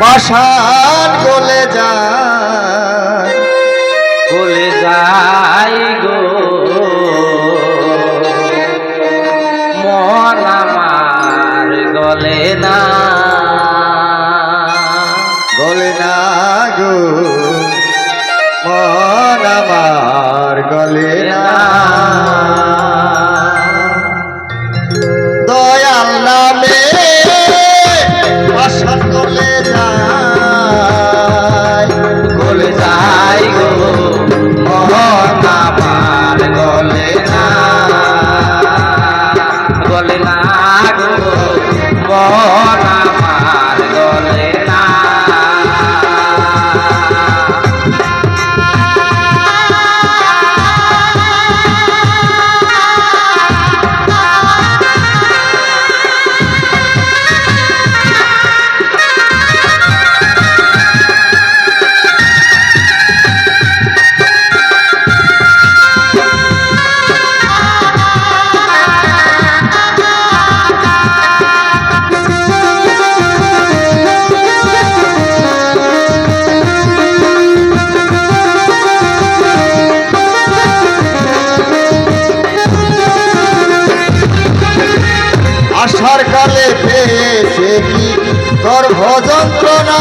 পাশান গলে যায়, গলে যাই গো। মন আমার গলে না গলে না গো। মন আমার গলে গর্ভ যন্ত্রণা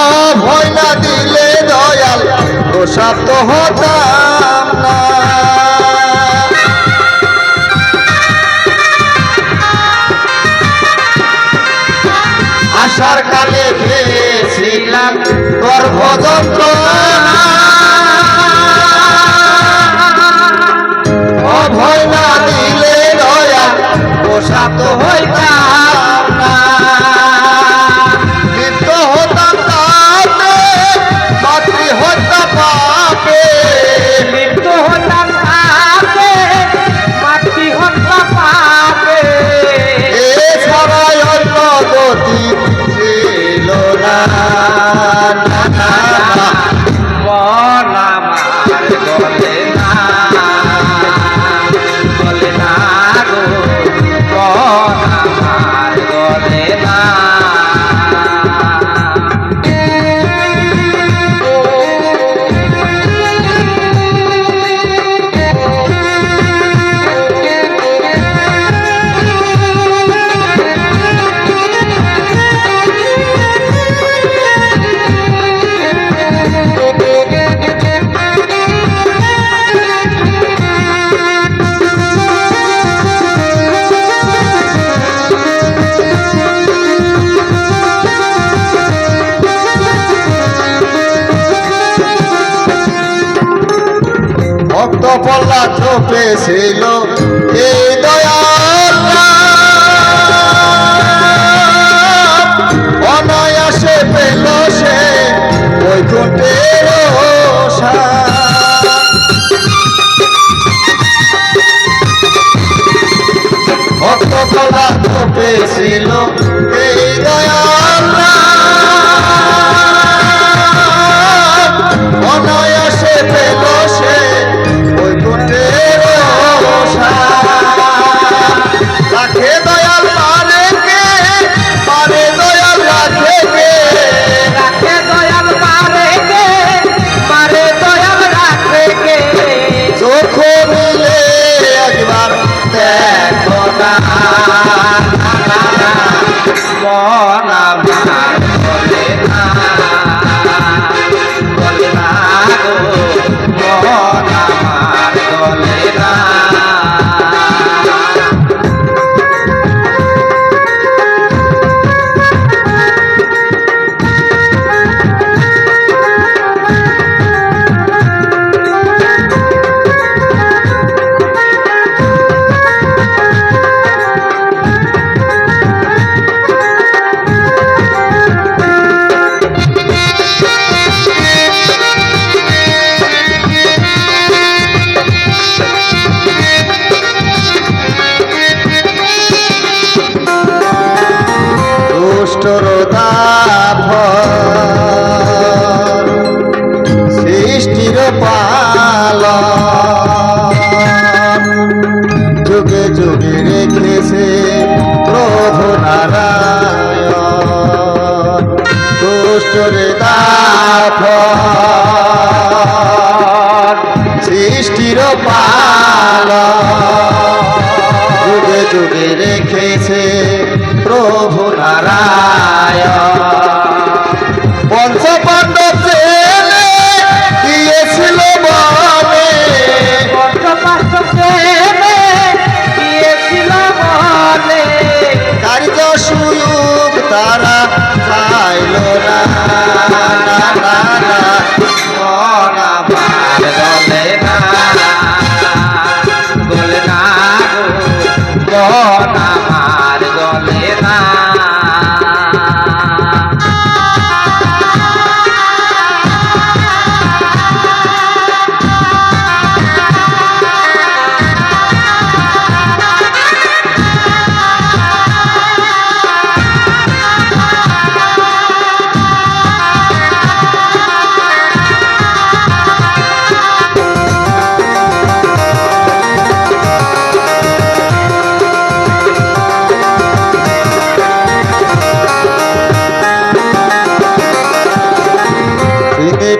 অভয় না দিলে দয়াল দোষাপ্ত হতাম না। আসার কালে পেয়েছিলাম গর্ভ যন্ত্রণা সাত হইতা পেছিল এই দয়াল অনায়াসে পেল সে বৈকুণ্ঠের ভক্ত কলা তো পেছিল মনা বিচার রেখেছে প্রভু নারায়ণ দুষ্টরে দাফ সৃষ্টির পাল। যুগে যুগে রেখেছে প্রভু নারায়ণ পঞ্চপান্ড গো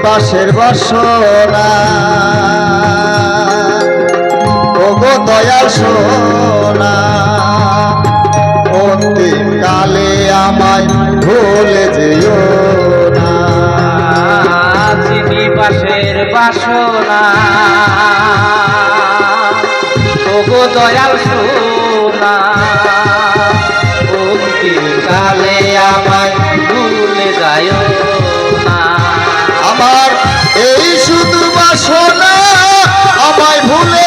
বাসের বসনা। ওগো দয়াল সোনা, অন্তিম কালে আমায় ভুলে যেও না। চিনি পাশের বাসনা, ওগো দয়াল সোনা। Burle